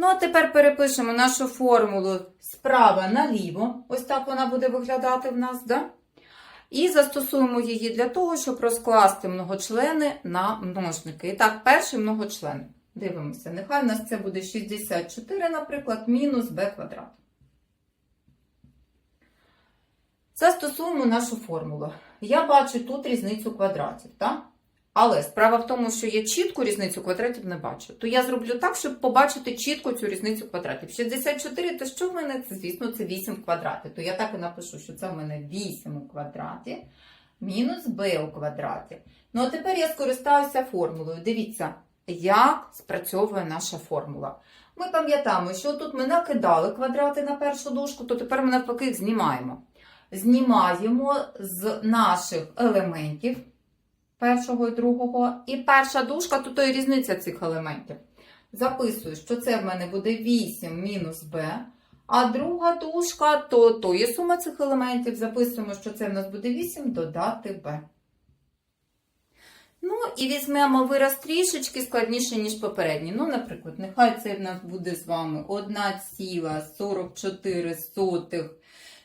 Ну, а тепер перепишемо нашу формулу справа наліво. Ось так вона буде виглядати в нас, да? І застосуємо її для того, щоб розкласти многочлени на множники. І так, перший многочлен. Дивимося, нехай у нас це буде 64, наприклад, мінус b квадрат. Застосуємо нашу формулу. Я бачу тут різницю квадратів, так? Але справа в тому, що я чітку різницю квадратів не бачу. То я зроблю так, щоб побачити чітко цю різницю квадратів. 64, то що в мене? Це, звісно, це 8 квадратів. То я так і напишу, що це в мене 8 у квадраті мінус b у квадраті. Ну, а тепер я скористаюся формулою. Дивіться, як спрацьовує наша формула. Ми пам'ятаємо, що тут ми накидали квадрати на першу дужку, то тепер ми навпаки їх знімаємо. Знімаємо з наших елементів першого і другого. І перша дужка, то і різниця цих елементів. Записую, що це в мене буде 8 мінус b, а друга дужка, то, то є сума цих елементів. Записуємо, що це в нас буде 8 додати b. Ну, і візьмемо вираз трішечки складніше, ніж попередній. Ну, наприклад, нехай це в нас буде з вами 1,44.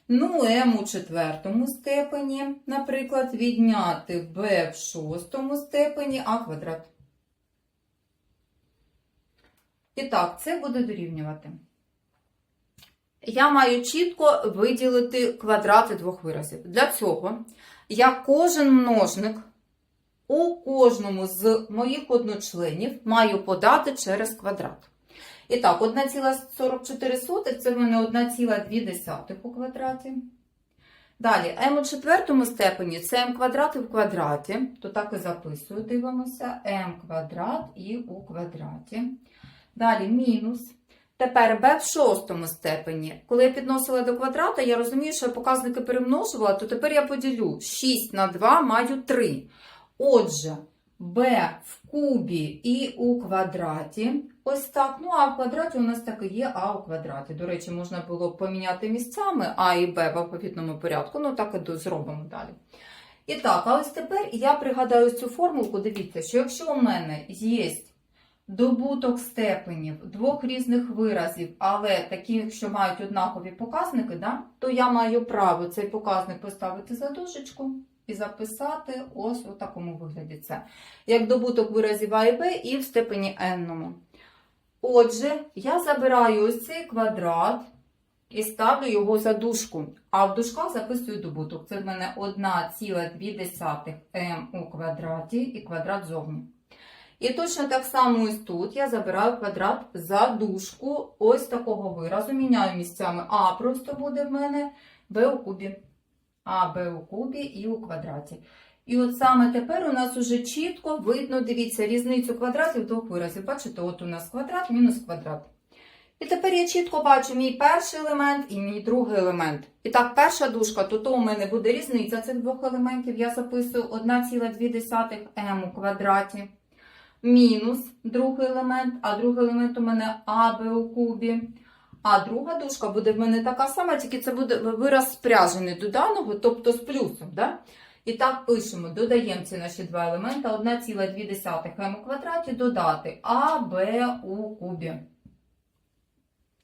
Ну, m у четвертому степені, наприклад, відняти b в шостому степені, а квадрат. І так, це буде дорівнювати. Я маю чітко виділити квадрати двох виразів. Для цього я кожен множник у кожному з моїх одночленів маю подати через квадрат. І так, 1,44 це в мене 1,2 у квадраті. Далі, m у четвертому степені це m квадрат в квадраті. То так і записую, дивимося. m квадрат і у квадраті. Далі мінус. Тепер b в шостому степені. Коли я підносила до квадрата, я розумію, що я показники перемножувала, то тепер я поділю 6 на 2 маю 3. Отже, b в кубі і у квадраті. Ось так. Ну, а в квадраті у нас так і є а у квадраті. До речі, можна було б поміняти місцями а і b в алфавітному порядку. Ну, так і зробимо далі. І так, а ось тепер я пригадаю цю формулку. Дивіться, що якщо у мене є добуток степенів двох різних виразів, але таких, що мають однакові показники, да, то я маю право цей показник поставити за дужечку і записати ось у такому вигляді це. Як добуток виразів А і Б і в степені n. Отже, я забираю ось цей квадрат і ставлю його за дужку. А в дужках записую добуток. Це в мене 1,2 m у квадраті і квадрат зовні. І точно так само ось тут я забираю квадрат за дужку ось такого виразу. Міняю місцями А просто буде в мене Б у кубі. А, Б у кубі і у квадраті. І от саме тепер у нас уже чітко видно, дивіться, різницю квадратів двох виразів. Бачите, от у нас квадрат мінус квадрат. І тепер я чітко бачу мій перший елемент і мій другий елемент. І так, перша дужка, то, то у мене буде різниця цих двох елементів. Я записую 1,2 m у квадраті. Мінус другий елемент, а другий елемент у мене АБ у кубі. А друга дужка буде в мене така сама, тільки це буде вираз спряжений до даного, тобто з плюсом. Да? І так пишемо, додаємо ці наші два елемента 1,2 м у квадраті додати А, Б у кубі.